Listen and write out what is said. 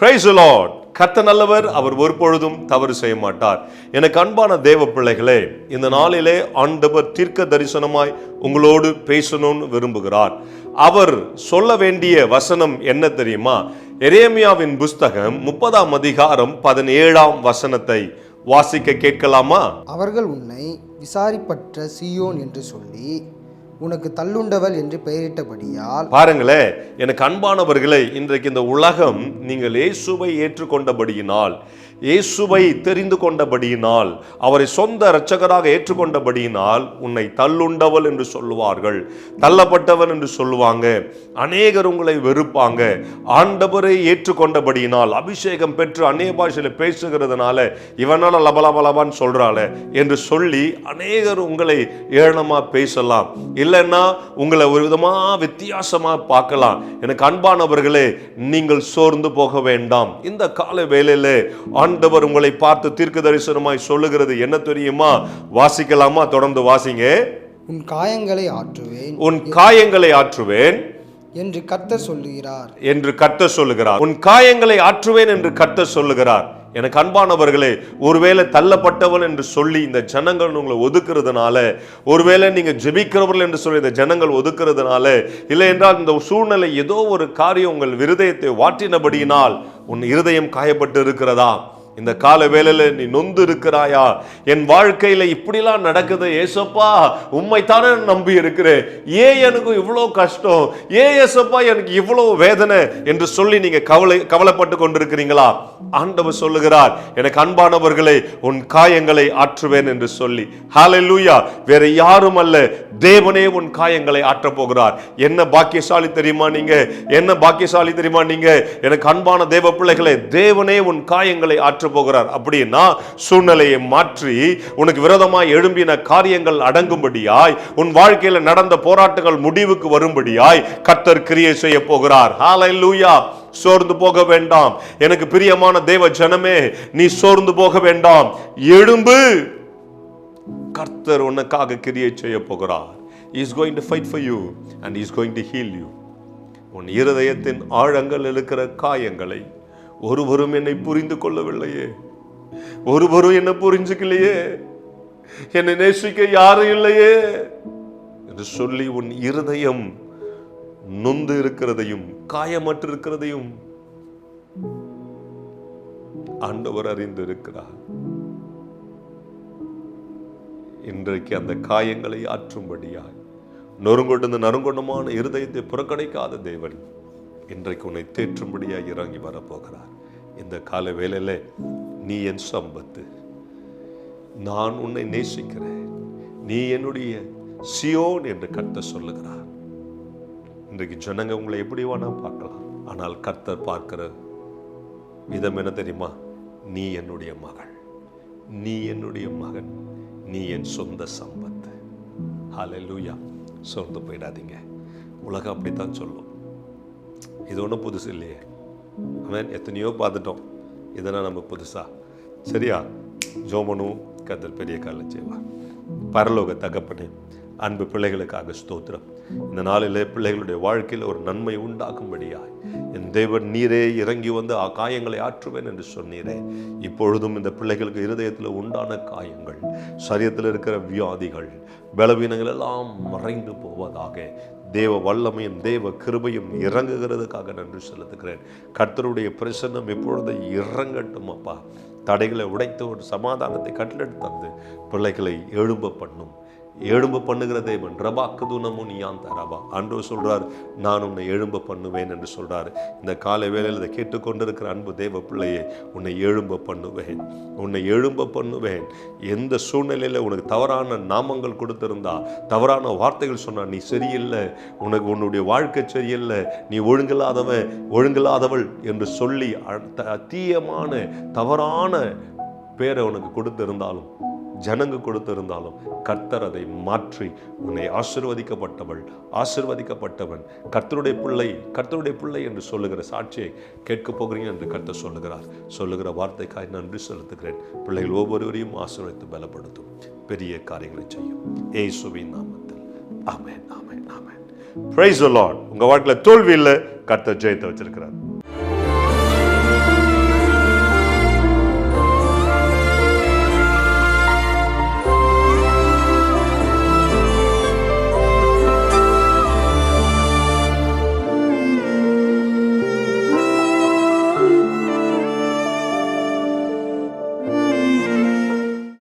Praise the கத்த நல்லவர் அவர் ஒரு பொழுதும் தவறு செய்ய மாட்டார் எனக்கு அன்பான தேவ பிள்ளைகளே இந்த நாளிலே ஆண்டவர் தீர்க்க தரிசனமாய் உங்களோடு பேசணும்னு விரும்புகிறார். அவர் சொல்ல வேண்டிய வசனம் என்ன தெரியுமா? எரேமியாவின் புஸ்தகம் முப்பதாம் அதிகாரம் பதினேழாம் வசனத்தை வாசிக்க கேட்கலாமா? அவர்கள் உன்னை விசாரிப்பற்ற சியோன் என்று சொல்லி உனக்கு தள்ளுண்டவள் என்று பெயரிட்டபடியால் பாருங்களேன் எனக்கு அன்பானவர்களே இன்றைக்கு இந்த உலகம் நீங்கள் இயேசுவை ஏற்றுக்கொண்டபடியினால் இயேசுவை தெரிந்து கொண்டபடியினால் அவரை சொந்த இரட்சகராக ஏற்றுக்கொண்டபடியினால் உன்னை தள்ளுண்டவள் என்று சொல்லுவார்கள். தள்ளப்பட்டவன் என்று சொல்லுவாங்க. அநேகர் உங்களை வெறுப்பாங்க. ஆண்டவரை ஏற்றுக்கொண்டபடியினால் அபிஷேகம் பெற்று அநேக பாஷையில் பேசுகிறதுனால இவனால லபலபலபான்னு சொல்றாள என்று சொல்லி அநேகர் உங்களை ஏளனமாக பேசலாம். இல்லைன்னா உங்களை ஒரு விதமா வித்தியாசமா பார்க்கலாம். எனக்கு அன்பானவர்களே நீங்கள் சோர்ந்து போக வேண்டாம். இந்த கால வேளையில ஆண்டவர் உங்களை பார்த்து தீர்க்க தரிசனமாய் சொல்லுகிறது என்ன தெரியுமா? வாசிக்கலாமா? தொடர்ந்து வாசிங்க. உன் காயங்களை ஆற்றுவேன். உன் காயங்களை ஆற்றுவேன். என்று கர்த்தர் சொல்லுகிறார். என்று கர்த்தர் சொல்லுகிறார். உன் காயங்களை ஆற்றுவேன் என்று கர்த்தர் சொல்லுகிறார். எனக்கு அன்பானவர்களே ஒருவேளை தள்ளப்பட்டவன் என்று சொல்லி இந்த ஜனங்கள் உங்களை ஒதுக்குறதுனால ஒருவேளை நீங்க ஜெபிக்கிறவர்கள் என்று சொல்லி இந்த ஜனங்கள் ஒதுக்குறதுனால இல்லை என்றால் இந்த சூழ்நிலை ஏதோ ஒரு காரியம் உங்கள் விருதயத்தை வாட்டினபடியினால் உன் இருதயம் காயப்பட்டு இருக்கிறதா? இந்த கால வேளையில நீ நொந்து இருக்கிறாயா? என் வாழ்க்கையில இப்படிலாம் நடக்குது ஏசப்பா உண்மை தானே நம்பி இருக்கிறேன். ஏன் எனக்கு இவ்வளோ கஷ்டம்? ஏன் ஏசப்பா எனக்கு இவ்வளோ வேதனை? என்று சொல்லி நீங்க கவலை கவலைப்பட்டு கொண்டிருக்கிறீங்களா? ஆண்டவர் சொல்லுகிறார் எனக்கு அன்பானவர்களை உன் காயங்களை ஆற்றுவேன் என்று சொல்லி. ஹalleluya வேற யாரும் அல்ல தேவனே உன் காயங்களை ஆற்றப் போகிறார். என்ன பாக்கியசாலி தெரியுமா நீங்க? என்ன பாக்கியசாலி தெரியுமா நீங்க? எனக்கு அன்பான தேவ பிள்ளைகளை தேவனே உன் காயங்களை ஆற்றப் போகிறார். அப்படின்னா சூழ்நிலையை மாற்றி உனக்கு விரோதமாய் எழும்பின காரியங்கள் அடங்கும்படியாய் உன் வாழ்க்கையில் நடந்த போராட்டங்கள் முடிவுக்கு வரும்படியாய் கத்தர் கிரியை செய்ய போகிறார். ஹalleluya சோர்ந்து போக வேண்டாம். எனக்கு பிரியமான தேவ ஜனமே நீ சோர்ந்து போக வேண்டாம். எழும்பு. கர்த்தர் உனக்காக கிரியை செய்ய போகிறார். Is going to fight for you and is going to heal you உன் இருதயத்தின் ஆழங்கள் இருக்கிற காயங்களை ஒருவரும் என்னை புரிந்து கொள்ளவில்லையே. ஒருவரும் என்னை புரிஞ்சுக்கலையே. என்னை நேசிக்க யாரும் இல்லையே. என்று சொல்லி உன் இருதயம் நொந்து இருக்கிறதையும் காயமற்று இருக்கிறதையும் ஆண்டவர் அறிந்து இருக்கிறார் இன்றைக்கு அந்த காயங்களை ஆற்றும்படியாய் நொறுங்கொண்டு நறுங்கொண்டமான இருதயத்தை புறக்கணிக்காத தேவன் இன்றைக்கு உன்னை தேற்றும்படியாக இறங்கி வரப்போகிறார். இந்த கால வேலையில் நீ என் சம்பத்து. நான் உன்னை நேசிக்கிறேன். நீ என்னுடைய சியோன் என்று கர்த்தர் சொல்லுகிறார். இன்றைக்கு ஜனங்க உங்களை எப்படி வேணா பார்க்கலாம். ஆனால் கர்த்தர் பார்க்கிற விதம் என்ன தெரியுமா? நீ என்னுடைய மகள். நீ என்னுடைய மகன். நீ என் சொந்த சம்பத்து. ஹalleluya சோர்ந்து போயிடாதீங்க. உலகம் அப்படித்தான் சொல்லும். இது ஒன்றும் புதுசு இல்லையே. அவன் எத்தனையோ பார்த்துட்டோம். இதெல்லாம் நம்ம புதுசா. சரியா? ஜோமனும் கத்தர் பெரிய காலம் செய்வார். பரலோக தகப்பனே அன்பு பிள்ளைகளுக்காக ஸ்தோத்திரம். இந்த நாளிலே பிள்ளைகளுடைய வாழ்க்கையில் ஒரு நன்மை உண்டாக்கும்படியாய் என் தேவன் நீரே இறங்கி வந்து ஆ காயங்களை ஆற்றுவேன் என்று சொன்னீரே. இப்பொழுதும் இந்த பிள்ளைகளுக்கு இருதயத்தில் உண்டான காயங்கள் சரீரத்தில் இருக்கிற வியாதிகள் பலவீனங்கள் எல்லாம் மறைந்து போவதாக தேவ வல்லமையும் தேவ கிருபையும் இறங்குகிறதுக்காக நன்றி செலுத்துகிறேன். கர்த்தருடைய பிரசன்னம் எப்பொழுது இறங்கட்டும் அப்பா. தடைகளை உடைத்து ஒரு சமாதானத்தை கட்டளெடுத்து தந்து பிள்ளைகளை எழும்ப பண்ணும் எழும்ப பண்ணுகிற தேவன். ரபா கதுனமும் நீயாந்த ரபா. அன்றோ சொல்கிறார் நான் உன்னை எழும்ப பண்ணுவேன் என்று சொல்கிறார் இந்த காலை வேளையில் இதை கேட்டுக்கொண்டிருக்கிற அன்பு தேவ பிள்ளையே உன்னை எழும்ப பண்ணுவேன். உன்னை எழும்ப பண்ணுவேன். எந்த சூழ்நிலையில் உனக்கு தவறான நாமங்கள் கொடுத்திருந்தா தவறான வார்த்தைகள் சொன்னால் நீ சரியில்லை. உனக்கு உன்னுடைய வாழ்க்கை சரியில்லை. நீ ஒழுங்கில்லாதவன் ஒழுங்கில்லாதவள் என்று சொல்லி அ- தீயமான தவறான பேரை உனக்கு கொடுத்திருந்தாலும் ஜனங்க கொடுத்திருந்தாலும் கர்த்தர் அதை மாற்றி உன்னை ஆசிர்வதிக்கப்பட்டவள் ஆசிர்வதிக்கப்பட்டவன். கர்த்தருடைய பிள்ளை கர்த்தருடைய பிள்ளை என்று சொல்லுகிற சாட்சியை கேட்க போகிறீங்க என்று கர்த்தர் சொல்லுகிறார். சொல்லுகிற வார்த்தைக்காய் நன்றி செலுத்துகிறேன். பிள்ளைகள் ஒவ்வொருவரையும் ஆசீர்வதித்து பலப்படுத்தும். பெரிய காரியங்களை செய்யும். ஏசுவின் நாமத்தில். ஆமேன் ஆமேன் ஆமேன். பிரைஸ் லார்ட் உங்க வாழ்க்கையில தோல்வி இல்லை. கர்த்தர் ஜெயத்தை வச்சிருக்கிறார்.